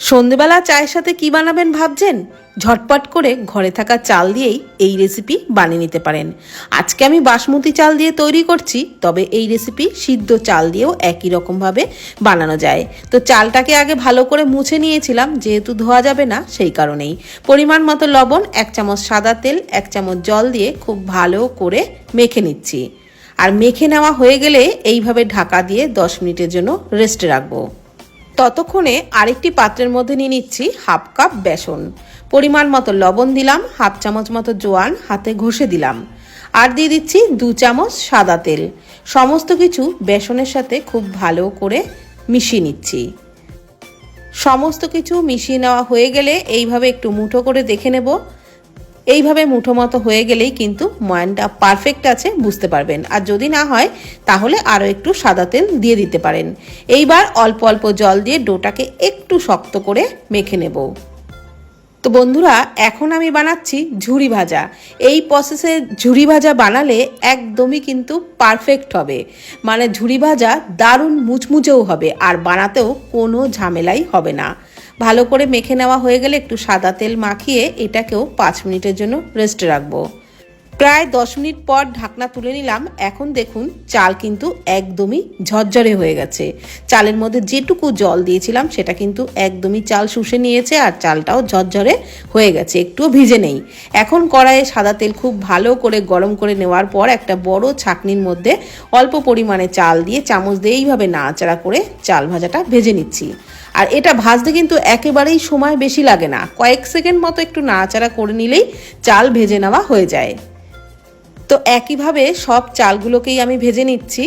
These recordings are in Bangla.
সন্ধেবেলা চায়ের সাথে কি বানাবেন ভাবছেন? ঝটপট করে ঘরে থাকা চাল দিয়েই এই রেসিপি বানিয়ে নিতে পারেন। আজকে আমি বাসমতি চাল দিয়ে তৈরি করছি, তবে এই রেসিপি সিদ্ধ চাল দিয়েও একই রকমভাবে বানানো যায়। তো চালটাকে আগে ভালো করে মুছে নিয়েছিলাম, যেহেতু ধোয়া যাবে না, সেই কারণেই। পরিমাণ মতো লবণ, এক চামচ সাদা তেল, এক চামচ জল দিয়ে খুব ভালো করে মেখে নিচ্ছি। আর মেখে নেওয়া হয়ে গেলে এইভাবে ঢাকা দিয়ে দশ মিনিটের জন্য রেস্টে রাখব। ততক্ষণে আরেকটি পাত্রের মধ্যে নিয়ে নিচ্ছি হাফ কাপ বেসন। পরিমাণ মতো লবণ দিলাম, হাফ চামচ মতো জোয়ান হাতে ঘষে দিলাম। আর দিয়ে দিচ্ছি দু চামচ সাদা তেল। সমস্ত কিছু বেসনের সাথে খুব ভালো করে মিশিয়ে নিচ্ছি। সমস্ত কিছু মিশিয়ে নেওয়া হয়ে গেলে এইভাবে একটু মুঠো করে দেখে নেব। এইভাবে মুঠো মতো হয়ে গেলেই কিন্তু ময়ানটা পারফেক্ট আছে, বুঝতে পারবেন। আর যদি না হয়, তাহলে আরও একটু সাদা তেল দিয়ে দিতে পারেন। এইবার অল্প অল্প জল দিয়ে ডোটাকে একটু শক্ত করে মেখে নেব। তো বন্ধুরা, এখন আমি বানাচ্ছি ঝুরি ভাজা। এই প্রসেসে ঝুরি ভাজা বানালে একদমই কিন্তু পারফেক্ট হবে। মানে ঝুরি ভাজা দারুণ মুচমুচেও হবে, আর বানাতেও কোনো ঝামেলাই হবে না। ভালো করে মেখে নেওয়া হয়ে গেলে একটু সাদা তেল মাখিয়ে এটাকেও পাঁচ মিনিটের জন্য রেস্টে রাখব। প্রায় দশ মিনিট পর ঢাকনা তুলে নিলাম। এখন দেখুন, চাল কিন্তু একদমই ঝরঝরে হয়ে গেছে। চালের মধ্যে যেটুকু জল দিয়েছিলাম, সেটা কিন্তু একদমই চাল শুষে নিয়েছে আর চালটাও ঝরঝরে হয়ে গেছে, একটুও ভিজে নেই। এখন কড়াইয়ে সাদা তেল খুব ভালো করে গরম করে নেওয়ার পর একটা বড় ছাকনির মধ্যে অল্প পরিমাণে চাল দিয়ে চামচ দিয়ে এইভাবে নাড়াচাড়া করে চাল ভাজাটা ভেজে নিচ্ছি। আর এটা ভাজতে কিন্তু একেবারেই সময় বেশি লাগে না। কয়েক সেকেন্ড মতো একটু নাড়াচাড়া করে নিলেই চাল ভেজে নেওয়া হয়ে যায়। তো একইভাবে সব চালগুলোকেই আমি ভেজে নিচ্ছি।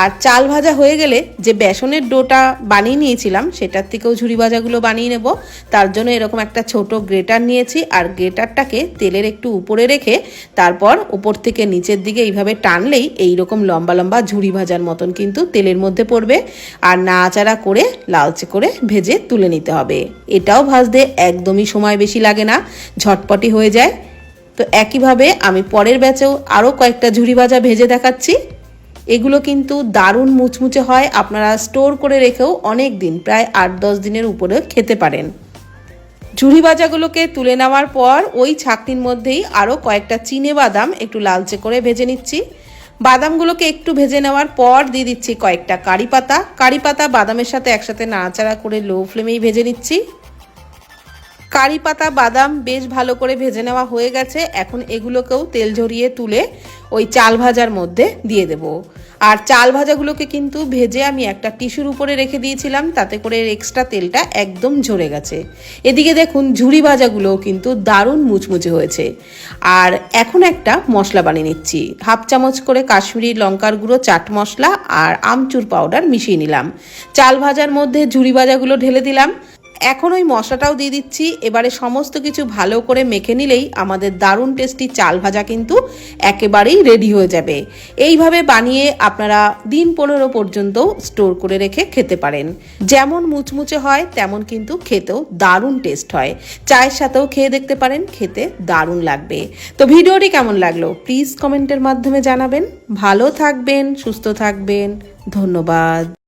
আর চাল ভাজা হয়ে গেলে যে বেসনের ডোটা বানিয়ে নিয়েছিলাম, সেটার থেকেও ঝুড়ি ভাজাগুলো বানিয়ে নেব। তার জন্য এরকম একটা ছোট গ্রেটার নিয়েছি আর গ্রেটারটাকে তেলের একটু উপরে রেখে তারপর উপর থেকে নিচের দিকে এইভাবে টানলেই এই রকম লম্বা লম্বা ঝুড়ি ভাজার মতন কিন্তু তেলের মধ্যে পড়বে। আর নাড়াচাড়া করে লালচে করে ভেজে তুলে নিতে হবে। এটাও ভাজতে একদমই সময় বেশি লাগে না, ঝটপটি হয়ে যায়। তো একইভাবে আমি পরের ব্যাচেও আরও কয়েকটা ঝুড়ি ভাজা ভেজে দেখাচ্ছি। এগুলো কিন্তু দারুণ মুচমুচে হয়, আপনারা স্টোর করে রেখেও অনেক দিন, প্রায় আট দশ দিনের উপরে খেতে পারেন। ঝুড়ি ভাজাগুলোকে তুলে নেওয়ার পর ওই ছাকনির মধ্যেই আরও কয়েকটা চিনে বাদাম একটু লালচে করে ভেজে নিচ্ছি। বাদামগুলোকে একটু ভেজে নেওয়ার পর দিয়ে দিচ্ছি কয়েকটা কারি পাতা। কারি পাতা বাদামের সাথে একসাথে নাড়াচাড়া করে লো ফ্লেমেই ভেজে নিচ্ছি। কারি পাতা, বাদাম বেশ ভালো করে ভেজে নেওয়া হয়ে গেছে। এখন এগুলোকেও তেল ঝরিয়ে তুলে ওই চাল ভাজার মধ্যে দিয়ে দেব। আর চাল ভাজাগুলোকে কিন্তু ভেজে আমি একটা টিস্যুর উপরে রেখে দিয়েছিলাম, তাতে করে এক্সট্রা তেলটা একদম ঝরে গেছে। এদিকে দেখুন ঝুড়ি ভাজাগুলোও কিন্তু দারুণ মুচমুচে হয়েছে। আর এখন একটা মশলা বানিয়ে নিচ্ছি। হাফ চামচ করে কাশ্মীরি লঙ্কার গুঁড়ো, চাট মশলা আর আমচুর পাউডার মিশিয়ে নিলাম। চাল ভাজার মধ্যে ঝুড়ি ভাজাগুলো ঢেলে দিলাম। এখন ওই মশলাটাও দিয়ে দিচ্ছি। এবারে সমস্ত কিছু ভালো করে মেখে নিলেই আমাদের দারুণ টেস্টি চাল ভাজা কিন্তু একেবারেই রেডি হয়ে যাবে। এইভাবে বানিয়ে আপনারা দিন পনেরো পর্যন্ত স্টোর করে রেখে খেতে পারেন। যেমন মুচমুচে হয়, তেমন কিন্তু খেতেও দারুণ টেস্ট হয়। চায়ের সাথেও খেয়ে দেখতে পারেন, খেতে দারুণ লাগবে। তো ভিডিওটি কেমন লাগল? প্লিজ কমেন্টের মাধ্যমে জানাবেন। ভালো থাকবেন, সুস্থ থাকবেন। ধন্যবাদ।